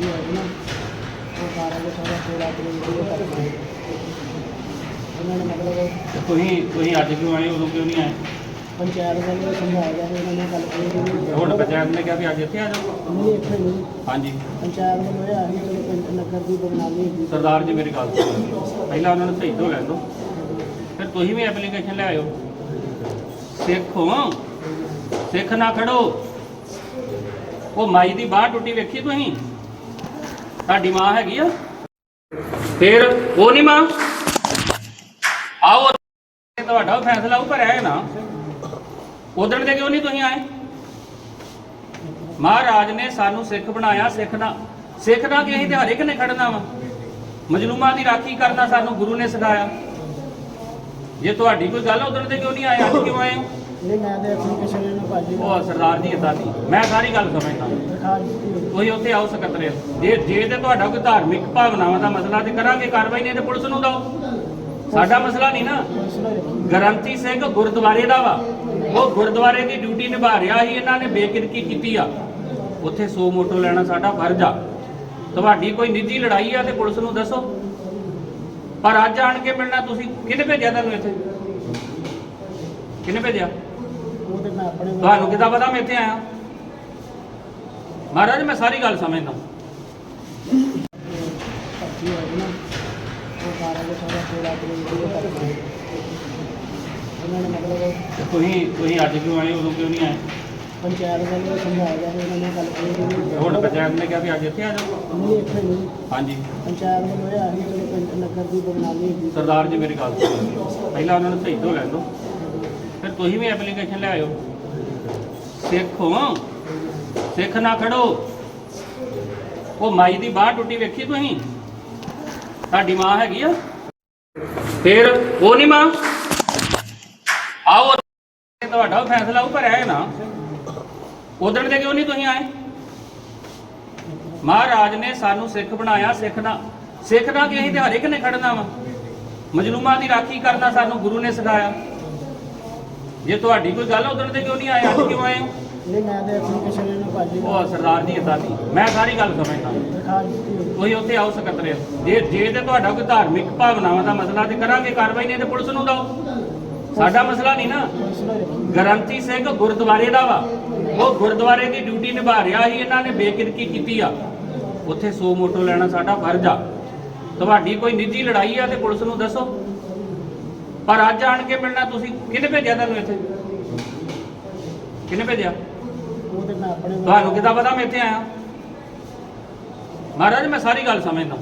ਭਰਤੀ ਹੋਏ ਨਾ ਉਹ ਸਾਰਾ ਕੁਝ ਸਾਰਾ ਪੂਰਾ ਤਰੀਕੇ ਨਾਲ ਕਰਦੇ ਉਹਨਾਂ ਨੇ ਮਤਲਬ ਤੇ ਤੁਸੀਂ ਤੁਸੀਂ ਅੱਜ ਕਿਉਂ ਆਏ ਉਦੋਂ ਕਿਉਂ ਨਹੀਂ ਆਏ? ਪੰਚਾਇਤ ਵੱਲੋਂ ਸਮਝਾਇਆ ਗਿਆ ਵੀ ਉਹਨਾਂ ਨੇ ਗੱਲ ਕਹੀ ਕਿ ਹੁਣ ਪੰਚਾਇਤ ਨੇ ਕਿਹਾ ਵੀ ਅੱਜ ਇੱਥੇ ਆ ਜਾਓ? ਨਹੀਂ ਇੱਥੇ ਨਹੀਂ। ਹਾਂਜੀ। ਪੰਚਾਇਤ ਵੱਲੋਂ ਇਹ ਆਹੀ ਚਲੋ ਪਿੰਡ ਨਗਰ ਦੀ ਬਦਨਾਮੀ ਹੁੰਦੀ ਸਰਦਾਰ ਜੀ ਮੇਰੀ ਗੱਲ ਸੁਣੋ। ਪਹਿਲਾਂ ਉਹਨਾਂ ਨੂੰ ਸਹੀ ਤੋਂ ਲੈਣ ਦਿਓ ਫਿਰ ਤੁਸੀਂ ਵੀ ਐਪਲੀਕੇਸ਼ਨ ਲੈ ਆਇਓ। ਸਿੱਖ ਹੋ। ਸਿੱਖ ਨਾ ਖੜੋ। ਉਹ ਮਾਈ ਦੀ ਬਾਹ ਟੁੱਟੀ ਵੇਖੀ ਤੁਸੀਂ? ਤੁਹਾਡੀ ਮਾਂ ਹੈਗੀ ਆ? ਫਿਰ ਉਹ ਨਹੀਂ ਮਾਂ? ਆਓ ਤੁਹਾਡਾ ਫੈਸਲਾ ਉੱਪਰ ਹੈ ਨਾ। ਉਦੋਂ ਦੇ ਕਿਉਂ ਨਹੀਂ ਤੁਸੀਂ ਆਏ? ਮਹਾਰਾਜ ਨੇ ਸਾਨੂੰ ਸਿੱਖ ਬਣਾਇਆ, ਸਿੱਖ ਨਾ ਸਿੱਖ ਨਾ ਕਿ ਅਸੀਂ ਤੇ ਹਰ ਇੱਕ ਨੇ ਖੜਨਾ ਵਾ? ਮਜਲੂਮਾਂ ਦੀ ਰਾਖੀ ਕਰਨਾ ਸਾਨੂੰ ਗੁਰੂ ਨੇ ਸਿਖਾਇਆ। ਜੇ ਤੁਹਾਡੀ ਕੋਈ ਗੱਲ ਉਦੋਂ ਤੇ ਕਿਉਂ ਨਹੀਂ ਆਏ? ਅੱਜ ਕਿਉਂ ਆਏ ਨਹੀਂ, ਮੈਂ ਤੇ ਐਪਲੀਕੇਸ਼ਨ ਇਹਨੂੰ ਭਾਜੀ ਉਹ ਸਰਦਾਰ ਜੀ ਇਦਾਂ ਦੀ। ਮੈਂ ਸਾਰੀ ਗੱਲ ਸਮਝਦਾ। ਦਰਖਾਸਤ ਦਿੱਤੀ ਹੋਈ। ਤੁਸੀਂ ਉੱਥੇ ਆਓ ਸਕੱਤਰੇਤ ਜੇ ਜੇ ਤੇ ਤੁਹਾਡਾ ਕੋਈ ਧਾਰਮਿਕ ਭਾਵਨਾਵਾਂ ਦਾ ਮਸਲਾ ਤੇ ਕਰਾਂਗੇ, ਕਾਰਵਾਈ ਨਹੀਂ ਤੇ ਪੁਲਿਸ ਨੂੰ ਦਿਓ। ਸਾਡਾ ਮਸਲਾ ਨਹੀਂ ਨਾ। ਪੁਲਿਸ ਨੇ ਰੱਖੀ ਗਰੰਤੀ ਸਿੰਘ ਗੁਰਦੁਆਰੇ ਦਾ ਵਾ। ਉਹ ਗੁਰਦੁਆਰੇ ਦੀ ਡਿਊਟੀ ਨਿਭਾ ਰਿਹਾ ਸੀ, ਇਹਨਾਂ ਨੇ ਬੇਕਿਰਕੀ ਕੀਤੀ ਆ। ਉੱਥੇ ਸੋ ਮੋਟੋ ਲੈਣਾ ਸਾਡਾ ਫਰਜ਼ ਆ। ਤੁਹਾਡੀ ਕੋਈ ਨਿੱਜੀ ਲੜਾਈ ਆ ਤੇ ਪੁਲਿਸ ਨੂੰ ਦੱਸੋ। ਪਰ ਅੱਜ ਆਣ ਕੇ ਮਿਲਣਾ ਤੁਸੀਂ। ਕਿਹਨੇ ਭੇਜਿਆ ਤੁਹਾਨੂੰ ਇੱਥੇ? ਕਿਹਨੇ ਭੇਜਿਆ? ਉਹ ਤੇ ਮੈਂ ਆਪਣੇ ਵੱਲੋਂ- ਤੁਹਾਨੂੰ ਕਿਦਾਂ ਪਤਾ? ਮੈਂ ਇੱਥੇ ਆਇਆ। ਮਹਾਰਾਜ ਮੈਂ ਸਾਰੀ ਗੱਲ ਸਮਝਦਾ। ਭਰਤੀ ਨਾ ਉਹ ਸਾਰਾ ਕੁਝ ਸਾਰਾ ਪੂਰਾ ਤਰੀਕੇ ਨਾਲ ਕਰਦੇ ਉਹਨਾਂ ਨੇ ਮਤਲਬ ਤੇ ਤੁਸੀਂ ਤੁਸੀਂ ਅੱਜ ਕਿਉਂ ਆਏ? ਉਦੋਂ ਕਿਉਂ ਨਹੀਂ ਆਏ? ਪੰਚਾਇਤ ਵੱਲੋਂ ਸਮਝਾਇਆ ਗਿਆ ਵੀ ਉਹਨਾਂ ਨੇ ਗੱਲ ਕਹੀ ਕਿ ਹੁਣ ਪੰਚਾਇਤ ਨੇ ਕਿਹਾ ਵੀ ਅੱਜ ਇੱਥੇ ਆ ਜਾਓ। ਨਹੀਂ ਇੱਥੇ ਨਹੀਂ। ਹਾਂਜੀ। ਪੰਚਾਇਤ ਵੱਲੋਂ ਇਹ ਆਹੀ ਚਲੋ ਪਿੰਡ ਨਗਰ ਦੀ ਹੁੰਦੀ ਸਰਦਾਰ ਜੀ ਮੇਰੀ ਗੱਲ ਸੁਣੋ। ਪਹਿਲਾਂ ਉਹਨਾਂ ਨੂੰ ਸਹੀ ਤੋਂ ਲੈਣ ਦਿਓ ਫਿਰ ਤੁਸੀਂ ਵੀ ਐਪਲੀਕੇਸ਼ਨ ਲੈ ਆਇਓ। ਸਿੱਖ ਹੋ। ਸਿੱਖ ਨਾ ਖੜੋ। ਉਹ ਮਾਈ ਦੀ ਬਾਹ ਟੁੱਟੀ ਵੇਖੀ ਤੁਸੀਂ? ਤੁਹਾਡੀ ਮਾਂ ਹੈਗੀ ਆ। ਫਿਰ ਉਹ ਨਹੀਂ ਮਾਂ? ਆਓ ਤੁਹਾਡਾ ਫੈਸਲਾ ਉੱਪਰ ਹੈ ਨਾ। ਉਦੋਂ ਦੇ ਕਿਉਂ ਨਹੀਂ ਤੁਸੀਂ ਆਏ? ਮਹਾਰਾਜ ਨੇ ਸਾਨੂੰ ਸਿੱਖ ਬਣਾਇਆ, ਸਿੱਖ ਦਾ ਸਿੱਖ ਦਾ ਕਿ ਅਸੀਂ ਤੇ ਹਰ ਇੱਕ ਨੇ ਖੜਨਾ ਵਾ? ਮਜਲੂਮਾਂ ਦੀ ਰਾਖੀ ਕਰਨਾ ਸਾਨੂੰ ਗੁਰੂ ਨੇ ਸਿਖਾਇਆ। ਜੇ ਤੁਹਾਡੀ ਕੋਈ ਗੱਲ ਉਦੋਂ ਤੇ ਕਿਉਂ ਨਹੀਂ ਆਏ ਅੱਜ ਕਿਉਂ ਆਏ ਹੋ? ਨਹੀਂ ਮੈਂ ਤੇ ਐਪਲੀਕੇਸ਼ਨ ਇਹਨੂੰ ਭਾਜੀ। ਉਹ ਸਰਦਾਰ ਜੀ ਇਦਾਂ ਦੀ ਮੈਂ ਸਾਰੀ ਗੱਲ ਸਮਝਦਾ। ਦਰਖਾਸਤ ਦਿੱਤੀ ਹੋਈ। ਤੁਸੀਂ ਉੱਥੇ ਆਓ ਜੇ ਜੇ ਤੇ ਤੁਹਾਡਾ ਕੋਈ ਧਾਰਮਿਕ ਭਾਵਨਾਵਾਂ ਦਾ ਮਸਲਾ ਤੇ ਕਰਾਂਗੇ ਕਾਰਵਾਈ ਨਹੀਂ ਤੇ ਪੁਲਿਸ ਨੂੰ ਦਿਓ ਸਾਡਾ ਮਸਲਾ ਨਹੀਂ ਨਾ। ਪੁਲਿਸ ਨੇ ਰੱਖੀ ਗਰੰਤੀ ਸਿੰਘ ਗੁਰਦੁਆਰੇ ਦਾ ਵਾ। ਉਹ ਗੁਰਦੁਆਰੇ ਦੀ ਡਿਊਟੀ ਨਿਭਾ ਰਿਹਾ ਸੀ ਇਹਨਾਂ ਨੇ ਬੇਕਿਰਕੀ ਕੀਤੀ ਆ। ਉੱਥੇ ਸੋ ਮੋਟੋ ਲੈਣਾ ਸਾਡਾ ਫਰਜ਼ ਆ। ਤੁਹਾਡੀ ਕੋਈ ਨਿੱਜੀ ਲੜਾਈ ਆ ਤੇ ਪੁਲਿਸ ਨੂੰ ਦੱਸੋ। ਪਰ ਅੱਜ ਆਣ ਕੇ ਮਿਲਣਾ ਤੁਸੀਂ ਕਿਹਨੇ ਭੇਜਿਆ ਤੁਹਾਨੂੰ ਇੱਥੇ? ਕਿਹਨੇ ਭੇਜਿਆ? ਉਹ ਤੇ ਮੈਂ ਆਪਣੇ ਤੁਹਾਨੂੰ ਕਿਦਾਂ ਪਤਾ? ਮੈਂ ਇੱਥੇ ਆਇਆ। ਮਹਾਰਾਜ, ਮੈਂ ਸਾਰੀ ਗੱਲ ਸਮਝਦਾ।